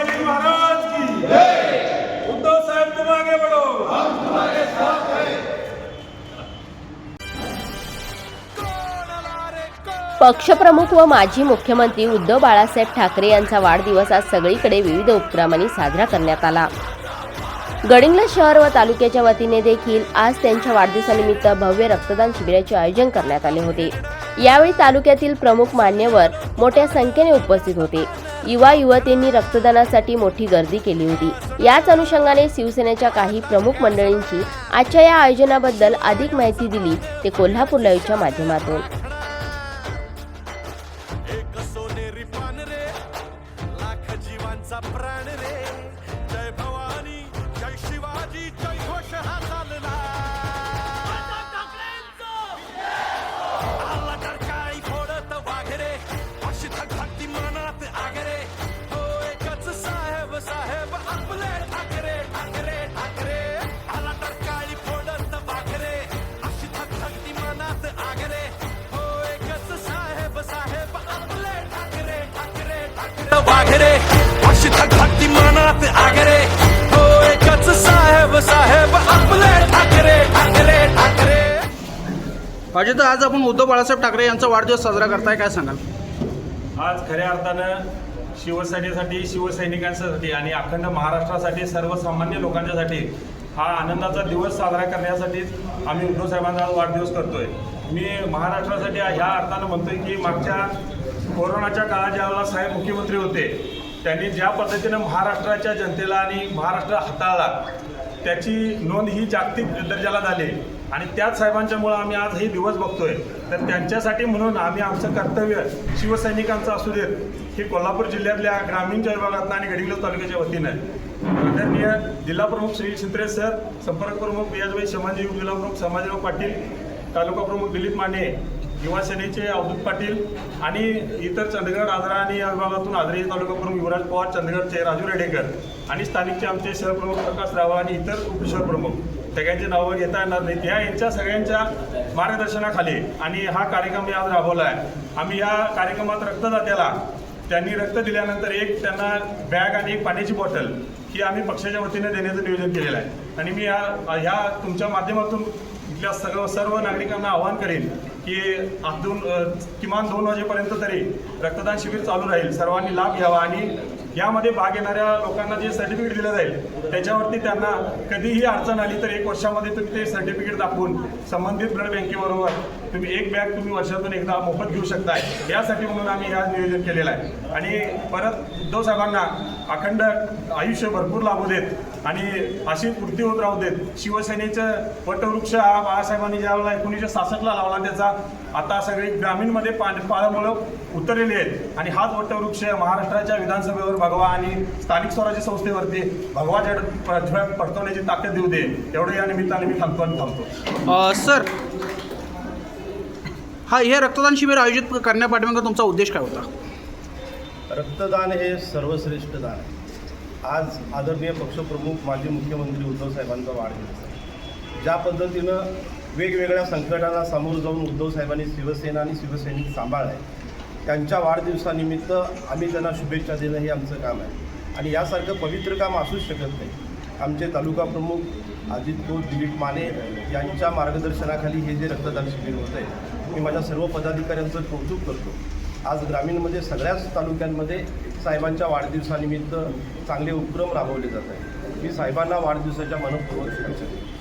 शिवाजी महाराज की उद्धव साहेब तुम आगे बढ़ो पक्षप्रमुख व माजी मुख्यमंत्री उद्धव बाळासाहेब ठाकरे यांचा वाढदिवस आज सगळीकडे विविध उपक्रमांनी साजरा करण्यात आला. गडिंग्लज शहर व तालुक्याच्या वतीने देखील आज त्यांच्या वाढदिवसानिमित्त भव्य रक्तदान शिबिराचे आयोजन करण्यात आले होते. यावेळी तालुक्यातील प्रमुख मान्यवर मोठ्या संख्येने उपस्थित होते. युवा युवतींनी रक्तदानासाठी मोठी गर्दी केली होती. याच अनुषंगाने शिवसेनेच्या काही प्रमुख मंडळींची आजच्या या आयोजनाबद्दल अधिक माहिती दिली ते कोल्हापूर लाईव्हच्या माध्यमातून. प्राण रे. वाघरे अशी भक्ती मनात आगरे. हो एकच साहेब साहेब आपले ठाकरे ठाकरे ठाकरे. अजित आज आपण उद्धव बाळासाहेब ठाकरे यांचा वाढदिवस साजरा करताय काय सांगाल? आज खऱ्या अर्थानं शिवसेनेसाठी शिवसैनिकांसाठी आणि अखंड महाराष्ट्रासाठी सर्वसामान्य लोकांच्यासाठी हा आनंदाचा दिवस साजरा करण्यासाठीच आम्ही उद्धव साहेबांचा आज वाढदिवस करतोय. मी महाराष्ट्रासाठी ह्या अर्थानं म्हणतोय की मागच्या कोरोनाच्या काळात ज्यावेळेला साहेब मुख्यमंत्री होते त्यांनी ज्या पद्धतीनं महाराष्ट्राच्या जनतेला आणि महाराष्ट्र हाताळला त्याची नोंद ही जागतिक दर्जाला झाली. आणि त्याच साहेबांच्यामुळं आम्ही आज हे दिवस बघतोय. तर त्यांच्यासाठी म्हणून आम्ही आमचं कर्तव्य शिवसैनिकांचं असू देत हे कोल्हापूर जिल्ह्यातल्या ग्रामीणच्या विभागातनं आणि गडिंग्लज तालुक्याच्या वतीनं. आदरणीय जिल्हा प्रमुख श्री शिंत्रे सर संपर्क प्रमुख पियाजभाई शमाजी जिल्हा प्रमुख पाटील तालुका प्रमुख दिलीप माने युवा सेनेचे अवधूत पाटील आणि इतर चंदगड आजरा आणि या विभागातून आजरे तालुका प्रमुख युवराज पवार चंदगडचे राजू रेडेकर आणि स्थानिकचे आमचे शहरप्रमुख प्रकाश रावळ आणि इतर उपशहर प्रमुख सगळ्यांची नावं घेता येणार नाहीत. या यांच्या सगळ्यांच्या मार्गदर्शनाखाली आणि हा कार्यक्रम मी आज राबवला आहे. आम्ही या कार्यक्रमात रक्तदात्याला त्यांनी रक्त दिल्यानंतर एक त्यांना बॅग आणि एक पाण्याची बॉटल ही आम्ही पक्षाच्या वतीने देण्याचं नियोजन केलेलं आहे. आणि मी या ह्या तुमच्या माध्यमातून इथल्या सर्व सर्व नागरिकांना आवाहन करेन की दोन किमान दोन वाजेपर्यंत तरी रक्तदान शिबिर चालू राहील. सर्वांनी लाभ घ्यावा आणि यामध्ये भाग घेणाऱ्या लोकांना जे सर्टिफिकेट दिलं जाईल त्याच्यावरती त्यांना कधीही अडचण आली तर एक वर्षामध्ये तुम्ही ते सर्टिफिकेट दाखवून संबंधित ब्लड बँकेबरोबर तुम्ही एक बॅग तुम्ही वर्षातून एकदा मोफत घेऊ शकताय. यासाठी म्हणून आम्ही हे नियोजन केलेलं आहे. आणि परत उद्धव साहेबांना अखंड आयुष्य भरपूर लाभू देत आणि अशी पूर्ती होत राहू देत. शिवसेनेचं वटवृक्ष हा बाळासाहेबांनी ज्यावेळेला एकोणीसशे सासष्टला लावला त्याचा आता सगळे ग्रामीणमध्ये पा पाळमुळं उतरलेले आहेत. आणि हाच वटवृक्ष महाराष्ट्राच्या विधानसभेवर भगवा आणि स्थानिक स्वराज्य संस्थेवरती भगवाच्या प्रज्वल पडतवण्याची ताकद देऊ दे एवढं या निमित्ताने मी थांबतो आणि थांबतो. अ, सर हा हे रक्तदान शिबिर आयोजित करण्यापाठीमागे तुमचा उद्देश काय होता? रक्तदान हे सर्वश्रेष्ठ दान आहे. आज आदरणीय पक्षप्रमुख माजी मुख्यमंत्री उद्धव साहेबांचा वाढदिवस आहे. ज्या पद्धतीनं वेगवेगळ्या संकटांना सामोरं जाऊन उद्धव साहेबांनी शिवसेना आणि शिवसैनिक सांभाळलं आहे त्यांच्या वाढदिवसानिमित्त आम्ही त्यांना शुभेच्छा देणं हे आमचं काम आहे. आणि यासारखं पवित्र काम असूच शकत नाही. आमचे तालुका प्रमुख अजित खोत दिलीप माने यांच्या मार्गदर्शनाखाली हे जे रक्तदान शिबिर होतं आहे मी माझ्या सर्व पदाधिकाऱ्यांचं कौतुक करतो. आज ग्रामीणमध्ये सगळ्याच तालुक्यांमध्ये साहेबांच्या वाढदिवसानिमित्त चांगले उपक्रम राबवले जात आहेत. मी साहेबांना वाढदिवसाच्या मनपूर्वक शुभेच्छा देतो.